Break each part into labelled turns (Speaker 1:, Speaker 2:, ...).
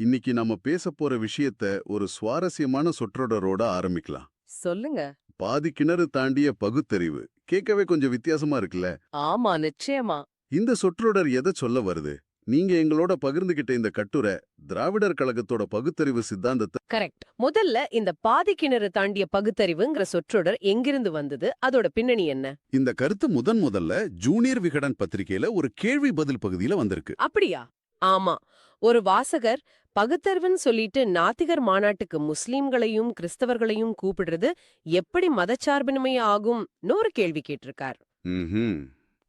Speaker 1: இன்னைக்கு நம்ம பேச போற விஷயத்த ஒரு சுவாரஸ்யமான சொற்றொடரோட ஆரம்பிக்கலாம்.
Speaker 2: சொல்லுங்க.
Speaker 1: பாதி கிணறு தாண்டிய பகுத்தறிவு. கேட்கவே கொஞ்சம் வித்தியாசமா இருக்குல்ல?
Speaker 2: ஆமா நிச்சயமா.
Speaker 1: இந்த சொற்றொடர் எதை சொல்ல வருது? நீங்க எங்களோட பகிர்ந்துகிட்ட இந்த கட்டுரை திராவிடர் கழகத்தோட பகுத்தறிவு சித்தாந்தத்தை
Speaker 2: கரெக்ட். முதல்ல இந்த பாதி கிணறு தாண்டிய பகுத்தறிவுங்கிற சொற்றொடர் எங்கிருந்து வந்தது? அதோட பின்னணி என்ன?
Speaker 1: இந்த கருத்து முதன் முதல்ல ஜூனியர் விகடன் பத்திரிகையில ஒரு கேள்வி பதில் பகுதியில வந்திருக்கு.
Speaker 2: அப்படியா? ஆமா. ஒரு வாசகர் பகுத்தறிவுன்னு சொல்லிட்டு நாத்திகர் மாநாட்டுக்கு முஸ்லீம்களையும் கிறிஸ்தவர்களையும் கூப்பிடுறது எப்படி மதச்சார்பின்மை ஆகும்னு ஒரு கேள்வி கேட்டிருக்கார்.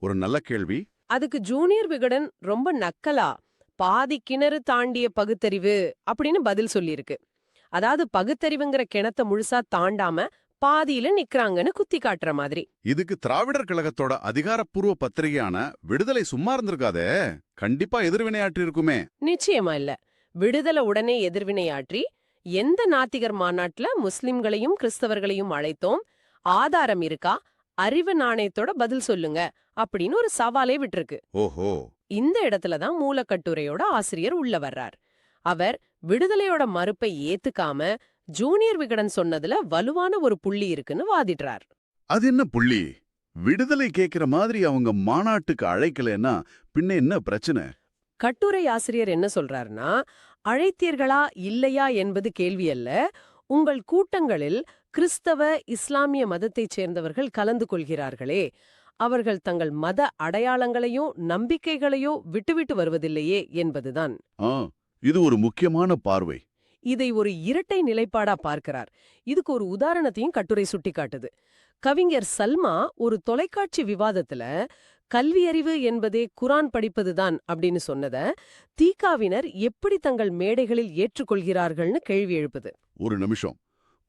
Speaker 1: ஒரு நல்ல கேள்வி.
Speaker 2: அதுக்கு ஜூனியர் விகடன் ரொம்ப நக்கலா பாதி கிணறு தாண்டிய பகுத்தறிவு அப்படின்னு பதில் சொல்லியிருக்கு. அதாவது பகுத்தறிவுங்கிற கிணத்த முழுசா தாண்டாம பாதியில நிக்கறாங்கன்னு குத்தி காட்டுற மாதிரி.
Speaker 1: இதுக்கு திராவிடர் கழகத்தோட அதிகாரப்பூர்வ பத்திரிகையான விடுதலை சும்மா இருந்திருக்காதே. கண்டிப்பா எதிர்வினையாற்றி இருக்குமே.
Speaker 2: நிச்சயமா இல்ல. விடுதலை உடனே எதிர்வினையாற்றி எந்த நாத்திகர் மாநாட்டுல முஸ்லிம்களையும் கிறிஸ்தவர்களையும் அழைத்தோம் ஆதாரம் இருக்கா அறிவு நாணயத்தோட பதில் சொல்லுங்க அப்படின்னு ஒரு சவாலே விட்டிருக்கு.
Speaker 1: ஓஹோ.
Speaker 2: இந்த இடத்துல தான் மூலக்கட்டுரையோட ஆசிரியர் உள்ள வர்றார். அவர் விடுதலையோட மறுப்பை ஏத்துக்காம ஜூனியர் விகடன் சொன்னதுல வலுவான ஒரு புள்ளி இருக்குன்னு வாதிடுறார்.
Speaker 1: அது என்ன புள்ளி? விடுதலை கேக்குற மாதிரி அவங்க மாநாட்டுக்கு அழைக்கலைன்னா பின்ன என்ன பிரச்சனை?
Speaker 2: கட்டுரை ஆசிரியர் என்ன சொல்றாருன்னா அழைத்தீர்களா இல்லையா என்பது கேள்வி அல்ல. உங்கள் கூட்டங்களில் கிறிஸ்தவ இஸ்லாமிய மதத்தைச் சேர்ந்தவர்கள் கலந்து கொள்கிறார்களே. அவர்கள் தங்கள் மத அடையாளங்களையோ நம்பிக்கைகளையோ விட்டுவிட்டு வருவதில்லையே என்பதுதான்.
Speaker 1: இது ஒரு முக்கியமான பார்வை.
Speaker 2: இதை ஒரு இரட்டை நிலைப்பாடா பார்க்கிறார். இதுக்கு ஒரு உதாரணத்தையும் கட்டுரை சுட்டிக்காட்டுது. கவிஞர் சல்மா ஒரு தொலைக்காட்சி விவாதத்துல கல்வியறிவு என்பதே குரான் படிப்பதுதான் அப்படின்னு சொன்னத தீகாவினர் எப்படி தங்கள் மேடைகளில் ஏற்றுக்கொள்கிறார்கள்னு கேள்வி எழுப்புது.
Speaker 1: ஒரு நிமிஷம்.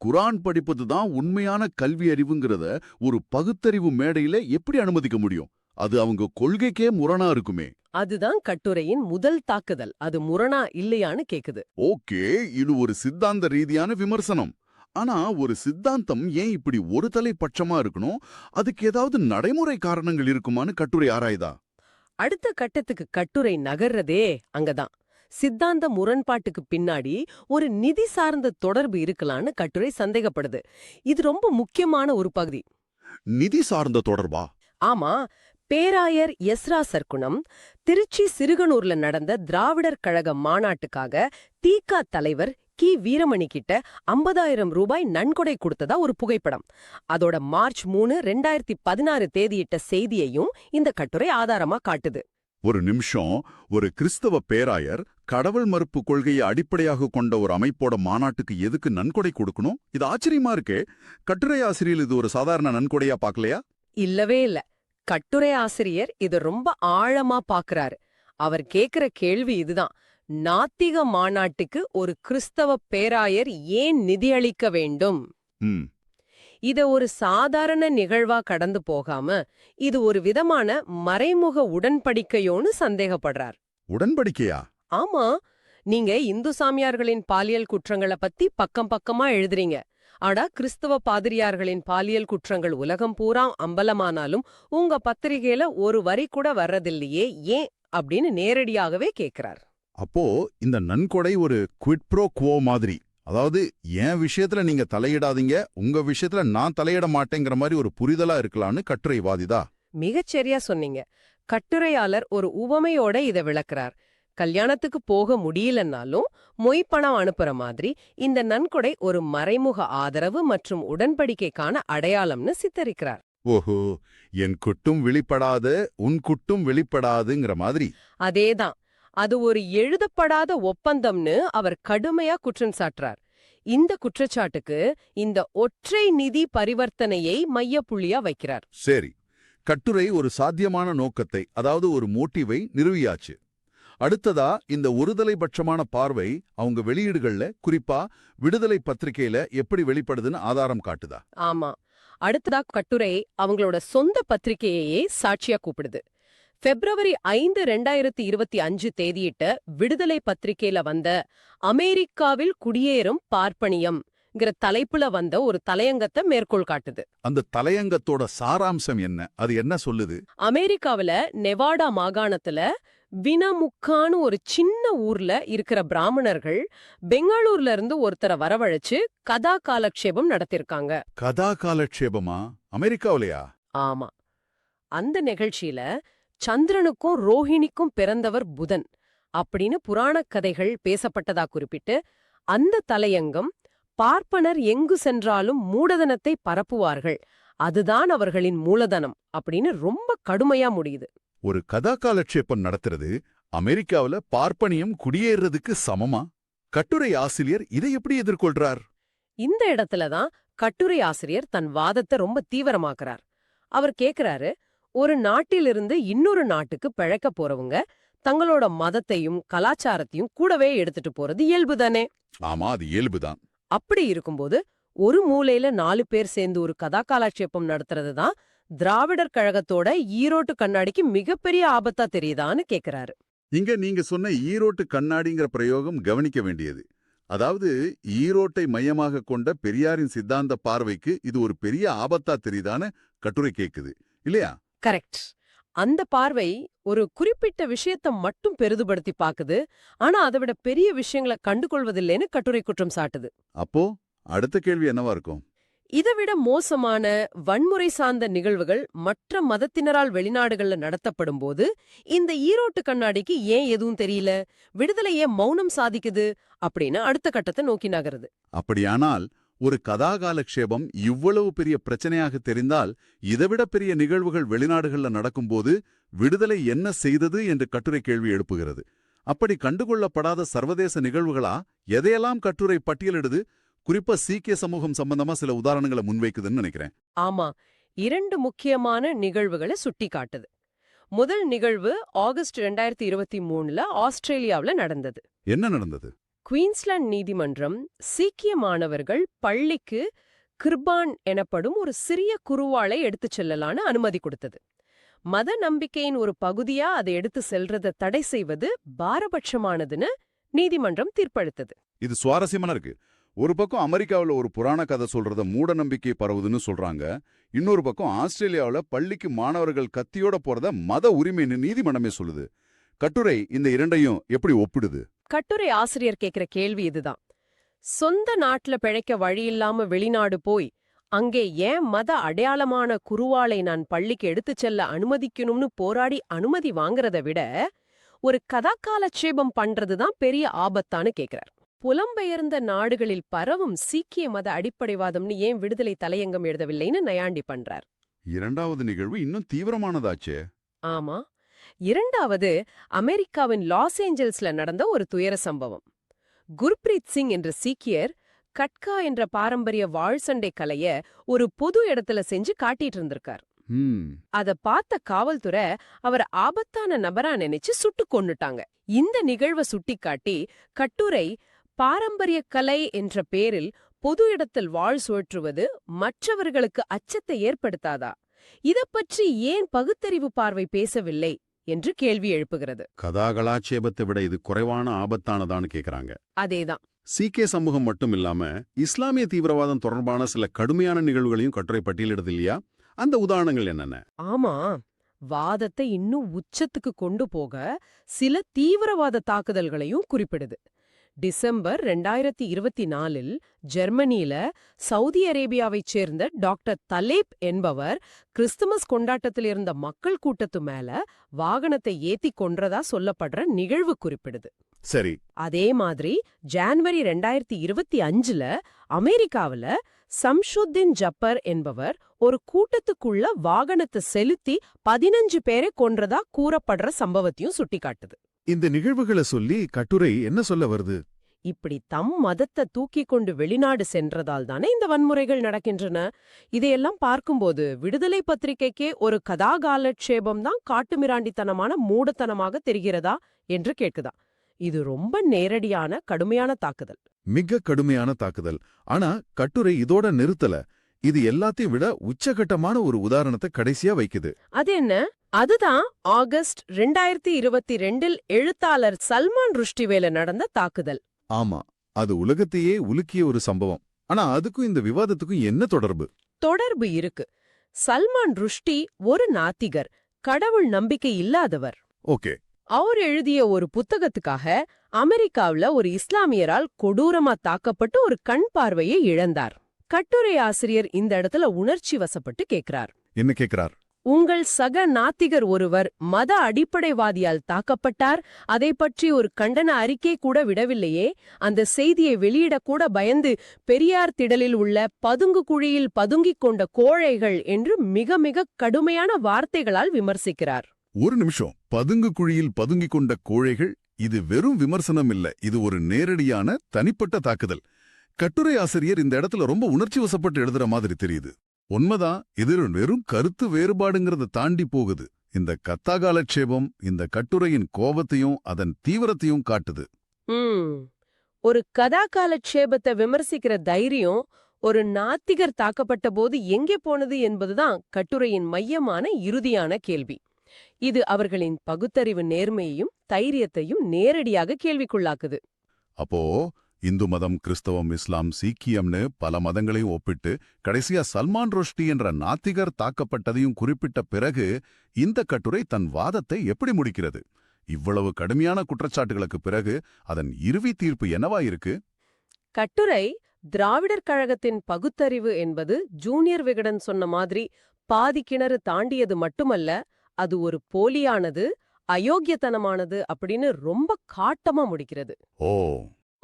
Speaker 1: குரான் படிப்பது தான் உண்மையான கல்வி அறிவுங்கிறத ஒரு பகுத்தறிவு மேடையில எப்படி அனுமதிக்க முடியும்? அது அவங்க கொள்கைக்கே முரணா இருக்குமே.
Speaker 2: அதுதான் கட்டுரையின் முதல் தாக்குதல். அது முரணா இல்லையான்னு கேக்குது.
Speaker 1: ஓகே இது ஒரு சித்தாந்த ரீதியான விமர்சனம். ஆனா ஒரு சித்தாந்தம் ஏன் இப்படி ஒரு தலைப்பட்சமா இருக்கணும்? அதுக்கு ஏதாவது நடைமுறை காரணங்கள் இருக்குமான்னு கட்டுரை ஆராய்தா?
Speaker 2: அடுத்த கட்டத்துக்கு கட்டுரை நகர்றதே அங்கதான். சித்தாந்த முரண்பாட்டுக்கு பின்னாடி ஒரு நிதி சார்ந்த தொடர்பு இருக்கலான்னு கட்டுரை சந்தேகப்படுது. இது ரொம்ப முக்கியமான ஒரு பகுதி.
Speaker 1: நிதி சார்ந்த தொடர்பா?
Speaker 2: ஆமா பேராயர் எஸ்ரா சர்க்குணம் திருச்சி சிறுகனூர்ல நடந்த திராவிடர் கழக மாநாட்டுக்காக தீகா தலைவர் கி வீரமணி கிட்ட ஐம்பதாயிரம் ரூபாய் நன்கொடை கொடுத்ததா ஒரு புகைப்படம். அதோட மார்ச் மூணு ரெண்டாயிரத்தி பதினாறு தேதியிட்ட செய்தியையும் இந்த கட்டுரை ஆதாரமா காட்டுது.
Speaker 1: ஒரு நிமிஷம் ஒரு கிறிஸ்தவ பேராயர் கடவுள் மறுப்பு கொள்கையை அடிப்படையாக கொண்ட ஒரு அமைப்போட மாநாட்டுக்கு எதுக்கு நன்கொடை கொடுக்கணும்? இது ஆச்சரியமா இருக்கே. கட்டுரை ஆசிரியர் இது ஒரு சாதாரண நன்கொடையா பார்க்கலையா?
Speaker 2: இல்லவே இல்ல. கட்டுரை ஆசிரியர் இத ரொம்ப ஆழமா பாக்குறாரு அவர் கேக்குற கேள்வி இதுதான். நாத்திக மாநாட்டுக்கு ஒரு கிறிஸ்தவ பேராயர் ஏன் நிதியளிக்க வேண்டும்? இத ஒரு சாதாரண நிகழ்வா கடந்து போகாம இது ஒரு விதமான மறைமுக உடன்படிக்கையோன்னு சந்தேகப்படுறார்.
Speaker 1: உடன்படிக்கையா?
Speaker 2: ஆமா. நீங்க இந்து சாமியார்களின் பாலியல் குற்றங்கள பத்தி பக்கம் பக்கமா எழுதுறீங்க. ஆனா கிறிஸ்தவ பாதிரியார்களின் பாலியல் குற்றங்கள் உலகம் பூரா அம்பலமானாலும் உங்க பத்திரிகையில ஒரு வரி கூட வர்றதில்லையே ஏன் அப்படின்னு நேரடியாகவே கேக்குறார்.
Speaker 1: அப்போ இந்த நன்கொடை ஒரு குவிட் ப்ரோ குவோ மாதிரி. அதாவது என் விஷயத்துல நீங்க தலையிடாதீங்க உங்க விஷயத்துல நான் தலையிட மாட்டேங்கிற மாதிரி ஒரு புரிதலா இருக்கலாம்னு கட்டுரை வாதிதா
Speaker 2: மிகச்சரியா சொன்னீங்க. கட்டுரையாளர் ஒரு உவமையோட இத விளக்குறார். கல்யாணத்துக்கு போக முடியலன்னாலும் மொய் பணம் அனுப்புற மாதிரி இந்த நன்கொடை ஒரு மறைமுக ஆதரவு மற்றும் உடன்படிக்கைக்கான அடையாளம்னு சித்தரிக்கிறார்.
Speaker 1: ஓஹோ என் குட்டும் வெளிப்படாது உன் குட்டும் வெளிப்படாதுங்கிற மாதிரி.
Speaker 2: அதேதான். அது ஒரு எழுதப்படாத ஒப்பந்தம்னு அவர் கடுமையா குற்றம் சாட்டுறார். இந்த குற்றச்சாட்டுக்கு இந்த ஒற்றை நிதி பரிவர்த்தனையை மையப்புள்ளியா வைக்கிறார்.
Speaker 1: சரி கட்டுரை ஒரு சாத்தியமான நோக்கத்தை அதாவது ஒரு மோட்டிவை நிறுவியாச்சு. அடுத்ததா இந்த ஒருதலை பட்சமான பார்வை அவங்க வெளியீடுகள்ல குறிப்பா விடுதலை பத்திரிகையில எப்படி வெளிப்படுதுன்னு ஆதாரம் காட்டுதா?
Speaker 2: ஆமா. அடுத்ததா கட்டுரை அவங்களோட சொந்த பத்திரிகையையே சாட்சியா கூப்பிடுது. பிப்ரவரி ஐந்து ரெண்டாயிரத்தி இருபத்தி அஞ்சு தேதியிட்ட விடுதலை பத்திரிகையில வந்த அமெரிக்காவில் குடியேறும் பார்ப்பனியம்ங்கிற தலைப்புல வந்த ஒரு தலையங்கத்தை மேற்கோள் காட்டுது.
Speaker 1: அந்த தலையங்கத்தோட சாராம்சம் என்ன? அது என்ன சொல்லுது?
Speaker 2: அமெரிக்காவுல நெவாடா மாகாணத்துல வினமுக்கான்னு ஒரு சின்ன ஊர்ல இருக்கிற பிராமணர்கள் பெங்களூர்ல இருந்து ஒருத்தரை வரவழைச்சு கதா காலக்ஷேபம் நடத்திருக்காங்க.
Speaker 1: கதா காலட்சேபமா அமெரிக்காவிலையா?
Speaker 2: ஆமா. அந்த நிகழ்ச்சியில சந்திரனுக்கும் ரோஹிணிக்கும் பிறந்தவர் புதன் அப்படின்னு புராணக் கதைகள் பேசப்பட்டதா குறிப்பிட்டு அந்த தலையங்கம் பார்ப்பனர் எங்கு சென்றாலும் மூடதனத்தை பரப்புவார்கள். அதுதான் அவர்களின் மூலதனம் அப்படின்னு ரொம்ப கடுமையா முடியுது.
Speaker 1: ஒரு கதா காலட்சேபம் நடத்துறது அமெரிக்காவுல பார்ப்பனியம் குடியேறதுக்கு சமமா? கட்டுரை ஆசிரியர் இதை எப்படி எதிர்கொள்றார்?
Speaker 2: இந்த இடத்துல தான் கட்டுரை ஆசிரியர் தன் வாதத்தை ரொம்ப தீவிரமாக்குறார். அவர் கேக்குறாரு ஒரு நாட்டிலிருந்து இன்னொரு நாட்டுக்கு பிழைக்க போறவங்க தங்களோட மதத்தையும் கலாச்சாரத்தையும் கூடவே எடுத்துட்டு போறது இயல்புதானே
Speaker 1: ஆமா அது இயல்புதான்
Speaker 2: அப்படி இருக்கும்போது ஒரு மூலையில நாலு பேர் சேர்ந்து ஒரு கதா காலாட்சேபம் நடத்துறது தான் திராவிடர் கழகத்தோட ஈரோட்டு கண்ணாடிக்கு மிகப்பெரிய ஆபத்தா தெரியுதான்னு கேக்குறாரு.
Speaker 1: இங்க நீங்க சொன்ன ஈரோட்டு கண்ணாடிங்கிற பிரயோகம் கவனிக்க வேண்டியது. அதாவது ஈரோட்டை மையமாக கொண்ட பெரியாரின் சித்தாந்த பார்வைக்கு இது ஒரு பெரிய ஆபத்தா தெரியுதான்னு கட்டுரை கேக்குது. இல்லையா?
Speaker 2: கரெக்ட். அந்த பார்வை ஒரு குறிப்பிட்ட விஷயத்த மட்டும் பெரிதுபடுத்தி பாக்குது. ஆனா அதை விட பெரிய விஷயங்களை கண்டுகொள்வதில்லைன்னு கட்டுரை குற்றம் சாட்டுது.
Speaker 1: அப்போ அடுத்த கேள்வி என்னவா இருக்கும்?
Speaker 2: இதை விட மோசமான வன்முறை சார்ந்த நிகழ்வுகள் மற்ற மதத்தினரால் வெளிநாடுகள்ல நடத்தப்படும் போது இந்த ஈரோட்டு கண்ணாடிக்கு ஏன் எதுவும் தெரியல? விடுதலை ஏன் மௌனம் சாதிக்குது அப்படின்னு அடுத்த கட்டத்தை நோக்கி நகருது.
Speaker 1: அப்படியானால் ஒரு கதாகாலக்ஷேபம் இவ்வளவு பெரிய பிரச்சனையாக தெரிந்தால் இதைவிட பெரிய நிகழ்வுகள் வெளிநாடுகள்ல நடக்கும்போது விடுதலை என்ன செய்தது என்று கட்டுரை கேள்வி எழுப்புகிறது. அப்படி கண்டுகொள்ளப்படாத சர்வதேச நிகழ்வுகளா? எதையெல்லாம் கட்டுரை பட்டியலிடுது? குறிப்பா சீக்கிய சமூகம் சம்பந்தமா சில உதாரணங்களை முன்வைக்குதுன்னு நினைக்கிறேன்.
Speaker 2: ஆமா இரண்டு முக்கியமான நிகழ்வுகளை சுட்டி காட்டுது முதல் நிகழ்வு ஆகஸ்ட் ரெண்டாயிரத்தி இருபத்தி மூணுல ஆஸ்திரேலியாவுல நடந்தது.
Speaker 1: என்ன நடந்தது?
Speaker 2: குயின்ஸ்லாந்து நீதிமன்றம் சீக்கிய மாணவர்கள் பள்ளிக்கு கிர்பான் எனப்படும் ஒரு சிறிய குருவாளை எடுத்துச் செல்லலான்னு அனுமதி கொடுத்தது. மத நம்பிக்கையின் ஒரு பகுதியா அதை எடுத்து செல்றத தடை செய்வது பாரபட்சமானதுன்னு நீதிமன்றம் தீர்ப்பளித்தது.
Speaker 1: இது சுவாரஸ்யமான இருக்கு. ஒரு பக்கம் அமெரிக்காவுல ஒரு புராண கதை சொல்றத மூட நம்பிக்கை பரவுதுன்னு சொல்றாங்க. இன்னொரு பக்கம் ஆஸ்திரேலியாவுல பள்ளிக்கு மாணவர்கள் கத்தியோட போறத மத உரிமைன்னு நீதிமன்றமே சொல்லுது. கட்டுரை இந்த இரண்டையும் எப்படி ஒப்பிடுது?
Speaker 2: கட்டுரை ஆசிரியர் கேக்குற கேள்வி இதுதான். சொந்த நாட்டுல பிழைக்க வழியில்லாம வெளிநாடு போய் அங்கே ஏன் மத அடையாளமான குருவாளை நான் பள்ளிக்கு எடுத்துச் செல்ல அனுமதிக்கணும்னு போராடி அனுமதி வாங்குறத விட ஒரு கதாக்காலட்சேபம் பண்றதுதான் பெரிய ஆபத்தான்னு கேக்குறார். புலம்பெயர்ந்த நாடுகளில் பரவும் சீக்கிய மத அடிப்படைவாதம்னு ஏன் விடுதலை தலையங்கம் எழுதவில்லைன்னு நயாண்டி பண்றார்.
Speaker 1: இரண்டாவது நிகழ்வு இன்னும் தீவிரமானதாச்சே.
Speaker 2: ஆமா. இரண்டாவது அமெரிக்காவின் லாஸ் ஏஞ்சல்ஸ்ல நடந்த ஒரு துயர சம்பவம். குர்ப்ரீத் சிங் என்ற சீக்கியர் கட்கா என்ற பாரம்பரிய வாழ்சண்டை கலைய ஒரு பொது இடத்துல செஞ்சு காட்டிட்டு இருந்திருக்கார். அத பார்த்த காவல்துறை அவர் ஆபத்தான நபரா நினைச்சு சுட்டு கொன்னுட்டாங்க. இந்த நிகழ்வை சுட்டிக்காட்டி கட்டுரை பாரம்பரிய கலை என்ற பேரில் பொது இடத்தில் வாழ் சுழற்றுவது மற்றவர்களுக்கு அச்சத்தை ஏற்படுத்தாதா? இதப் பற்றி ஏன் பகுத்தறிவு பார்வை பேசவில்லை? என்று கேள்வி எழுப்புகிறது.
Speaker 1: கதாகலாட்சேபத்தை விட இது குறைவான ஆபத்தானதான்னு கேக்குறாங்க.
Speaker 2: அதேதான்.
Speaker 1: சீக்கிய சமூகம் மட்டும் இல்லாம இஸ்லாமிய தீவிரவாதம் தொடர்பான சில கடுமையான நிகழ்வுகளையும் கட்டுரை பட்டியலிடுது இல்லையா? அந்த உதாரணங்கள் என்னென்ன?
Speaker 2: ஆமா. வாதத்தை இன்னும் உச்சத்துக்கு கொண்டு போக சில தீவிரவாத தாக்குதல்களையும் குறிப்பிடுது. டிசம்பர் ரெண்டாயிரத்தி இருபத்தி நாலில் ஜெர்மனியில சவுதி அரேபியாவைச் சேர்ந்த டாக்டர் தலேப் என்பவர் கிறிஸ்துமஸ் கொண்டாட்டத்தில் இருந்த மக்கள் கூட்டத்து மேல வாகனத்தை ஏத்தி கொன்றதா சொல்லப்படுற நிகழ்வு குறிப்பிடுது.
Speaker 1: சரி.
Speaker 2: அதே மாதிரி ஜான்வரி ரெண்டாயிரத்தி இருபத்தி அஞ்சுல அமெரிக்காவுல சம்ஷுத்தின் ஜப்பர் என்பவர் ஒரு கூட்டத்துக்குள்ள வாகனத்தை செலுத்தி பதினஞ்சு பேரை கொன்றதா கூறப்படுற சம்பவத்தையும் சுட்டிக்காட்டுது.
Speaker 1: இந்த நிகழ்வுகளை சொல்லி கட்டுரை என்ன சொல்ல வருது?
Speaker 2: இப்படி தம் மதத்தை தூக்கிக் கொண்டு வெளிநாடு சென்றதால் தானே இந்த வன்முறைகள் நடக்கின்றன. இதையெல்லாம் பார்க்கும்போது விடுதலை பத்திரிகைக்கே ஒரு கதாகாலட்சேபம் தான் காட்டுமிராண்டித்தனமான மூடத்தனமாக தெரிகிறதா என்று கேட்குதா. இது ரொம்ப நேரடியான கடுமையான தாக்குதல்.
Speaker 1: மிக கடுமையான தாக்குதல். ஆனா கட்டுரை இதோட நிறுத்தல. இது எல்லாத்தையும் விட உச்சகட்டமான ஒரு உதாரணத்தை கடைசியா வைக்குது.
Speaker 2: அது என்ன? அதுதான் ஆகஸ்ட் ரெண்டாயிரத்தி இருபத்தி ரெண்டில் எழுத்தாளர் சல்மான் ருஷ்டிவேல நடந்த தாக்குதல்.
Speaker 1: ஆமா அது உலகத்தையே உலுக்கிய ஒரு சம்பவம். ஆனா அதுக்கும் இந்த விவாதத்துக்கும் என்ன தொடர்பு?
Speaker 2: தொடர்பு இருக்கு. சல்மான் ருஷ்டி ஒரு நாத்திகர் கடவுள் நம்பிக்கை இல்லாதவர்.
Speaker 1: ஓகே.
Speaker 2: அவர் எழுதிய ஒரு புத்தகத்துக்காக அமெரிக்காவுல ஒரு இஸ்லாமியரால் கொடூரமா தாக்கப்பட்டு ஒரு கண் பார்வையை இழந்தார். கட்டுரை ஆசிரியர் இந்த இடத்துல உணர்ச்சி வசப்பட்டு கேக்குறார்.
Speaker 1: என்ன கேக்குறார்?
Speaker 2: உங்கள் சக நாத்திகர் ஒருவர் மத அடிப்படைவாதியால் தாக்கப்பட்டார். அதை பற்றி ஒரு கண்டன அறிக்கை கூட விடவில்லையே. அந்த செய்தியை வெளியிடக்கூட பயந்து பெரியார் திடலில் உள்ள பதுங்கு குழியில் பதுங்கிக் கொண்ட கோழைகள் என்று மிக மிக கடுமையான வார்த்தைகளால் விமர்சிக்கிறார்.
Speaker 1: ஒரு நிமிஷம். பதுங்கு குழியில் பதுங்கிக் கொண்ட கோழைகள்? இது வெறும் விமர்சனம் இல்ல. இது ஒரு நேரடியான தனிப்பட்ட தாக்குதல். கட்டுரை ஆசிரியர் இந்த இடத்துல ரொம்ப உணர்ச்சி வசப்பட்டு எழுதுற மாதிரி தெரியுது. உண்மைதான் இது வெறும் கருத்து வேறுபாடுங்கிறத தாண்டி போகுது. இந்த கத்தாகாலட்சேபம் இந்த கட்டுரையின் கோபத்தையும் அதன் தீவிரத்தையும் காட்டுது.
Speaker 2: ஒரு கதாகாலட்சேபத்தை விமர்சிக்கிற தைரியம் ஒரு நாத்திகர் தாக்கப்பட்ட போது எங்கே போனது என்பதுதான் கட்டுரையின் மையமான இறுதியான கேள்வி. இது அவர்களின் பகுத்தறிவு நேர்மையையும் தைரியத்தையும் நேரடியாக கேள்விக்குள்ளாக்குது.
Speaker 1: அப்போ இந்து மதம் கிறிஸ்தவம் இஸ்லாம் சீக்கியம்னு பல மதங்களையும் ஒப்பிட்டு கடைசியா சல்மான் ருஷ்டி என்ற நாத்திகர் தாக்கப்பட்டதையும் குறிப்பிட்ட பிறகு இந்த கட்டுரை தன் வாதத்தை எப்படி முடிக்கிறது? இவ்வளவு கடுமையான குற்றச்சாட்டுகளுக்கு பிறகு அதன் இறுதி தீர்ப்பு என்னவா இருக்கு?
Speaker 2: கட்டுரை திராவிடர் கழகத்தின் பகுத்தறிவு என்பது ஜூனியர் விகடன் சொன்ன மாதிரி பாதி கிணறு தாண்டியது மட்டுமல்ல அது ஒரு போலியானது அயோக்கியத்தனமானது அப்படின்னு ரொம்ப காட்டமா முடிக்கிறது.
Speaker 1: ஓ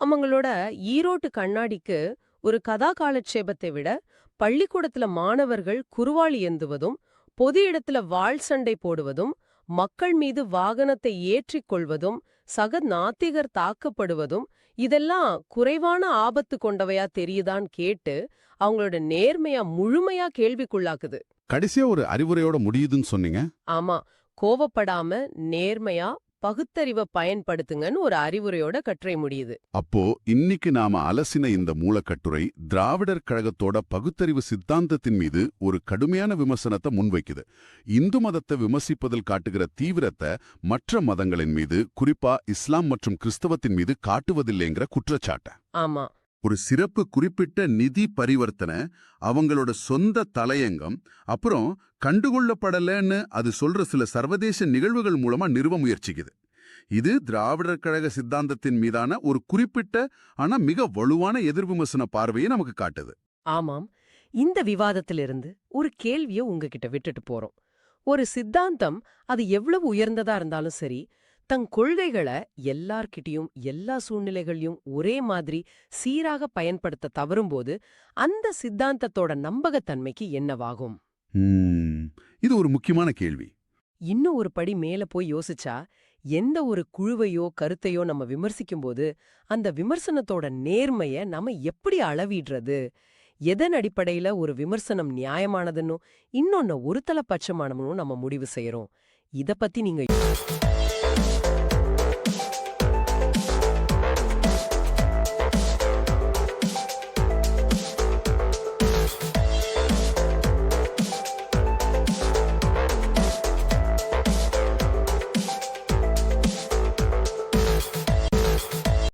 Speaker 2: அவங்களோட ஈரோட்டு கண்ணாடிக்கு ஒரு கதா காலட்சேபத்தை விட பள்ளிக்கூடத்துல மாணவர்கள் குருவாளி ஏந்துவதும் பொது இடத்துல வாள் சண்டை போடுவதும் மக்கள் மீது வாகனத்தை ஏற்றிக் கொள்வதும் சக நாத்திகர் தாக்கப்படுவதும் இதெல்லாம் குறைவான ஆபத்து கொண்டவையா தெரியுதான்னு கேட்டு அவங்களோட நேர்மையா முழுமையா கேள்விக்குள்ளாக்குது.
Speaker 1: கடைசியா ஒரு அறிவுரையோட முடியுதுன்னு சொன்னீங்க?
Speaker 2: ஆமா. கோவப்படாம நேர்மையா பகுத்தறிவை பயன்படுத்துங்கன்னு ஒரு அறிவுரையோட கட்டுரை முடியுது.
Speaker 1: அப்போ இன்னைக்கு நாம அலசின இந்த மூலக்கட்டுரை திராவிடர் கழகத்தோட பகுத்தறிவு சித்தாந்தத்தின் மீது ஒரு கடுமையான விமர்சனத்தை முன்வைக்குது. இந்து மதத்தை விமர்சிப்பதில் காட்டுகிற தீவிரத்தை மற்ற மதங்களின் மீது குறிப்பா இஸ்லாம் மற்றும் கிறிஸ்தவத்தின் மீது காட்டுவதில்லைங்கிற குற்றச்சாட்டை.
Speaker 2: ஆமா.
Speaker 1: ஒரு சிறப்பு குறிப்பிட்ட நிதி பரிவர்த்தனை அவங்களோட சொந்த தலையங்கம் அப்புறம் கண்டுகொள்ளப்படலன்னு அது சொல்ற சில சர்வதேச நிகழ்வுகள் மூலமா நிறுவ முயற்சிக்குது. இது திராவிடர் கழக சித்தாந்தத்தின் மீதான ஒரு குறிப்பிட்ட ஆனா மிக வலுவான எதிர்விமர்சன பார்வையை நமக்கு காட்டுது.
Speaker 2: ஆமாம். இந்த விவாதத்திலிருந்து ஒரு கேள்விய உங்ககிட்ட விட்டுட்டு போறோம். ஒரு சித்தாந்தம் அது எவ்வளவு உயர்ந்ததா இருந்தாலும் சரி தன் கொள்கைகளை எல்லார்கிட்டயும் எல்லா சூழ்நிலைகளையும் ஒரே மாதிரி சீராக பயன்படுத்த தவறும்போது அந்த சித்தாந்தத்தோட நம்பகத்தன்மைக்கு என்னவாகும்?
Speaker 1: இது ஒரு முக்கியமான கேள்வி.
Speaker 2: இன்னும் ஒரு படி மேல போய் யோசிச்சா எந்த ஒரு குழுவையோ கருத்தையோ நம்ம விமர்சிக்கும்போது அந்த விமர்சனத்தோட நேர்மைய நம்ம எப்படி அளவிடுறது? எதன் அடிப்படையில ஒரு விமர்சனம் நியாயமானதுன்னும் இன்னொன்னு ஒருதலை பட்சமானதுன்னு நம்ம முடிவு செய்யறோம் இத பத்தி நீங்க